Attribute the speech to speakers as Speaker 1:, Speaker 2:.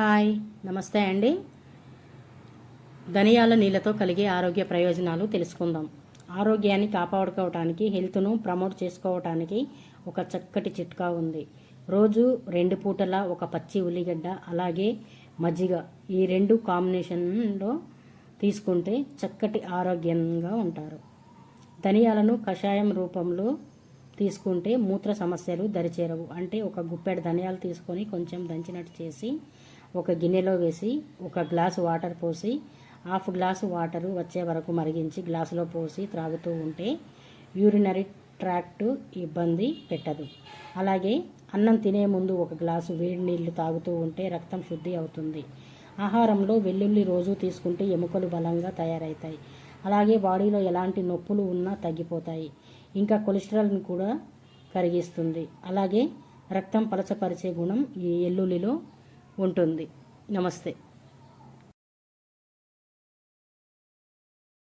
Speaker 1: Hi నమస్తే అండి. ధనియాల నీళ్ళతో కలిగే ఆరోగ్య ప్రయోజనాలు తెలుసుకుందాం. ఆరోగ్యాన్ని కాపాడుకోవటానికి హెల్త్ను ప్రమోట్ చేసుకోవటానికి ఒక చక్కటి చిట్కా ఉంది. రోజు రెండు పూటల ఒక పచ్చి ఉల్లిగడ్డ అలాగే మజ్జిగ ఈ రెండు కాంబినేషన్లో తీసుకుంటే చక్కటి ఆరోగ్యంగా ఉంటారు. ధనియాలను కషాయం రూపంలో తీసుకుంటే మూత్ర సమస్యలు దరిచేరవు. అంటే ఒక గుప్పెడు ధనియాలు తీసుకొని కొంచెం దంచినట్టు చేసి ఒక గిన్నెలో వేసి ఒక గ్లాసు వాటర్ పోసి హాఫ్ గ్లాసు వాటర్ వచ్చే వరకు మరిగించి గ్లాసులో పోసి త్రాగుతూ ఉంటే యూరినరీ ట్రాక్ట్ ఇబ్బంది పెట్టదు. అలాగే అన్నం తినే ముందు ఒక గ్లాసు వేడి నీళ్ళు తాగుతూ ఉంటే రక్తం శుద్ధి అవుతుంది. ఆహారంలో వెల్లుల్లి రోజు తీసుకుంటే ఎముకలు బలంగా తయారవుతాయి అలాగే బాడీలో ఎలాంటి నొప్పులు ఉన్నా తగ్గిపోతాయి. ఇంకా కొలెస్ట్రాల్ని కూడా కరిగిస్తుంది. అలాగే రక్తం పలచపరిచే గుణం ఈ ఎల్లుల్లిలో ఉంటుంది. నమస్తే.